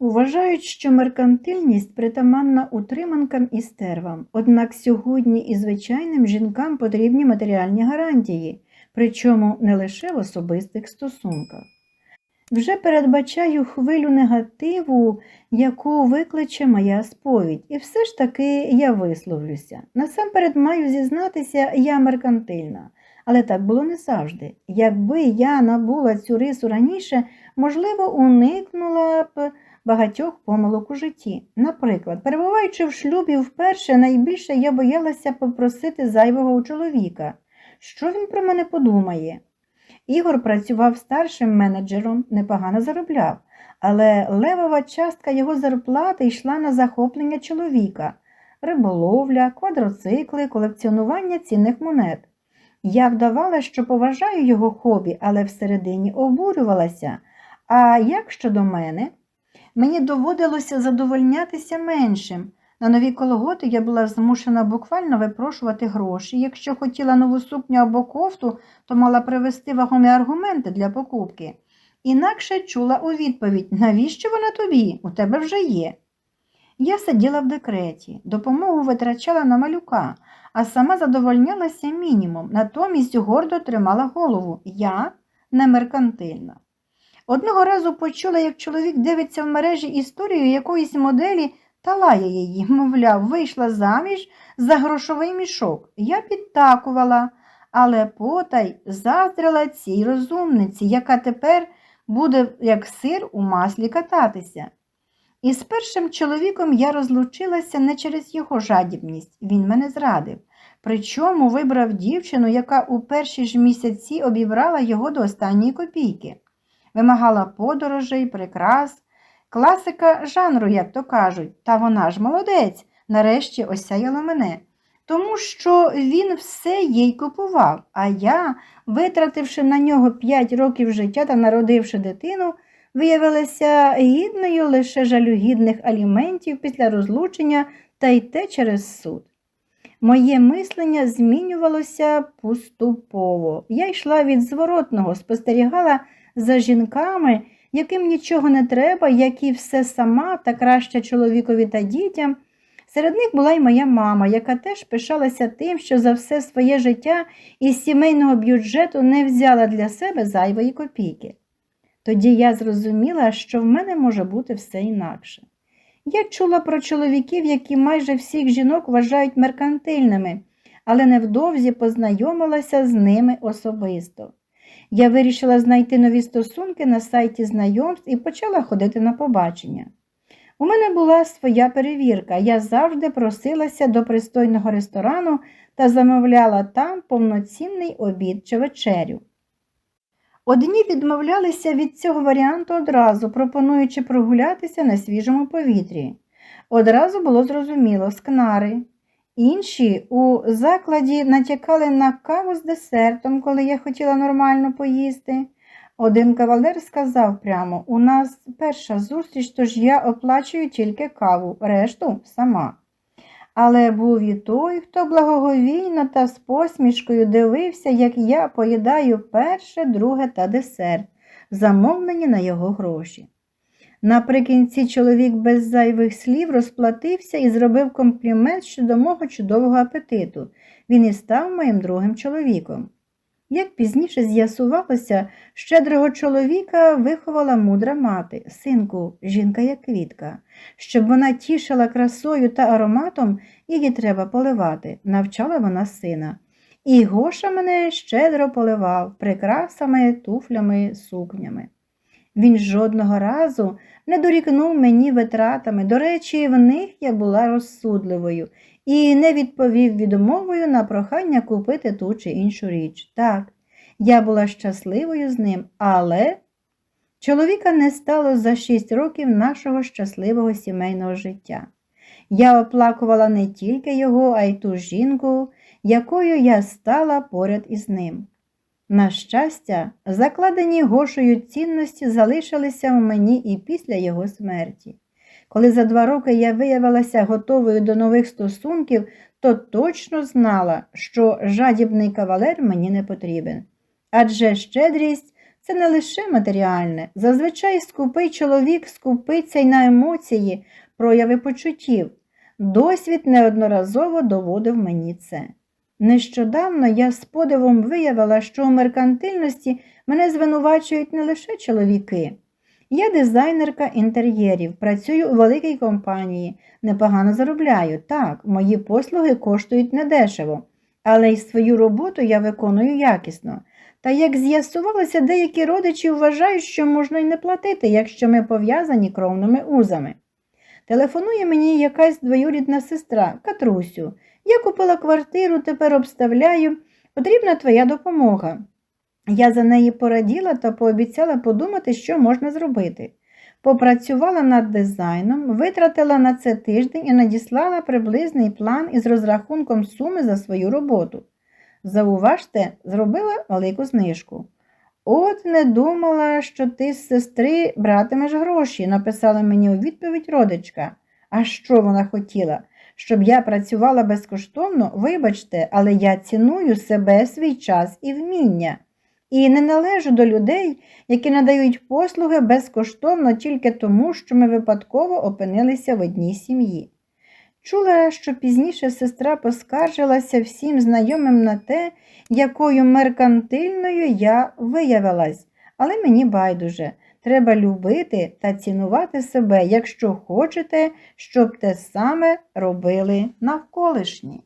Вважають, що меркантильність притаманна утриманкам і стервам, однак сьогодні і звичайним жінкам потрібні матеріальні гарантії, причому не лише в особистих стосунках. Вже передбачаю хвилю негативу, яку викличе моя сповідь, і все ж таки я висловлюся. Насамперед маю зізнатися, я меркантильна, але так було не завжди. Якби я набула цю рису раніше, можливо, уникнула б багатьох помилок у житті. Наприклад, перебуваючи в шлюбі вперше, найбільше я боялася попросити зайвого у чоловіка. Що він про мене подумає? Ігор працював старшим менеджером, непогано заробляв, але левова частка його зарплати йшла на захоплення чоловіка, риболовля, квадроцикли, колекціонування цінних монет. Я вдавала, що поважаю його хобі, але всередині обурювалася. А як щодо мене? Мені доводилося задовольнятися меншим. На нові колготи я була змушена буквально випрошувати гроші. Якщо хотіла нову сукню або кофту, то мала привезти вагомі аргументи для покупки. Інакше чула у відповідь, навіщо вона тобі? У тебе вже є. Я сиділа в декреті, допомогу витрачала на малюка, а сама задовольнялася мінімум, натомість гордо тримала голову. Я не меркантильна. Одного разу почула, як чоловік дивиться в мережі історію якоїсь моделі та лає її, мовляв, вийшла заміж за грошовий мішок. Я підтакувала, але потай заздрила цій розумниці, яка тепер буде як сир у маслі кататися. І з першим чоловіком я розлучилася не через його жадібність, він мене зрадив. Причому вибрав дівчину, яка у перші ж місяці обібрала його до останньої копійки, вимагала подорожей, прикрас, класика жанру, як то кажуть, та вона ж молодець, нарешті осяяла мене. Тому що він все їй купував, а я, витративши на нього 5 років життя та народивши дитину, виявилася гідною лише жалюгідних аліментів після розлучення та й те через суд. Моє мислення змінювалося поступово. Я йшла від зворотного, спостерігала за жінками, яким нічого не треба, які все сама та краще чоловікові та дітям. Серед них була й моя мама, яка теж пишалася тим, що за все своє життя із сімейного бюджету не взяла для себе зайвої копійки. Тоді я зрозуміла, що в мене може бути все інакше. Я чула про чоловіків, які майже всіх жінок вважають меркантильними, але невдовзі познайомилася з ними особисто. Я вирішила знайти нові стосунки на сайті знайомств і почала ходити на побачення. У мене була своя перевірка, я завжди просилася до пристойного ресторану та замовляла там повноцінний обід чи вечерю. Одні відмовлялися від цього варіанту одразу, пропонуючи прогулятися на свіжому повітрі. Одразу було зрозуміло скнари. Інші у закладі натякали на каву з десертом, коли я хотіла нормально поїсти. Один кавалер сказав прямо, у нас перша зустріч, тож я оплачую тільки каву, решту сама. Але був і той, хто благоговійно та з посмішкою дивився, як я поїдаю перше, друге та десерт, замовлені на його гроші. Наприкінці чоловік без зайвих слів розплатився і зробив комплімент щодо мого чудового апетиту. Він і став моїм другим чоловіком. Як пізніше з'ясувалося, щедрого чоловіка виховала мудра мати, синку, жінка як квітка. Щоб вона тішила красою та ароматом, її треба поливати, навчала вона сина. І Гоша мене щедро поливав прикрасами, туфлями, сукнями. Він жодного разу не дорікнув мені витратами. До речі, в них я була розсудливою і не відповів відмовою на прохання купити ту чи іншу річ. Так, я була щасливою з ним, але чоловіка не стало за шість років нашого щасливого сімейного життя. Я оплакувала не тільки його, а й ту жінку, якою я стала поряд із ним. На щастя, закладені гошою цінності залишилися в мені і після його смерті. Коли за два роки я виявилася готовою до нових стосунків, то точно знала, що жадібний кавалер мені не потрібен. Адже щедрість це не лише матеріальне. Зазвичай скупий чоловік скупиться й на емоції, прояви почуттів. Досвід неодноразово доводив мені це. Нещодавно я з подивом виявила, що у меркантильності мене звинувачують не лише чоловіки. Я дизайнерка інтер'єрів, працюю у великій компанії, непогано заробляю. Так, мої послуги коштують недешево, але й свою роботу я виконую якісно. Та як з'ясувалося, деякі родичі вважають, що можна й не платити, якщо ми пов'язані кровними узами. Телефонує мені якась двоюрідна сестра, Катрусю. Я купила квартиру, тепер обставляю. Потрібна твоя допомога. Я за неї пораділа та пообіцяла подумати, що можна зробити. Попрацювала над дизайном, витратила на це тиждень і надіслала приблизний план із розрахунком суми за свою роботу. Зауважте, зробила велику знижку. От не думала, що ти з сестри братимеш гроші, написала мені у відповідь родичка. А що вона хотіла? Щоб я працювала безкоштовно, вибачте, але я ціную себе, свій час і вміння. І не належу до людей, які надають послуги безкоштовно тільки тому, що ми випадково опинилися в одній сім'ї. Чула, що пізніше сестра поскаржилася всім знайомим на те, якою меркантильною я виявилась, але мені байдуже. Треба любити та цінувати себе, якщо хочете, щоб те саме робили навколишні.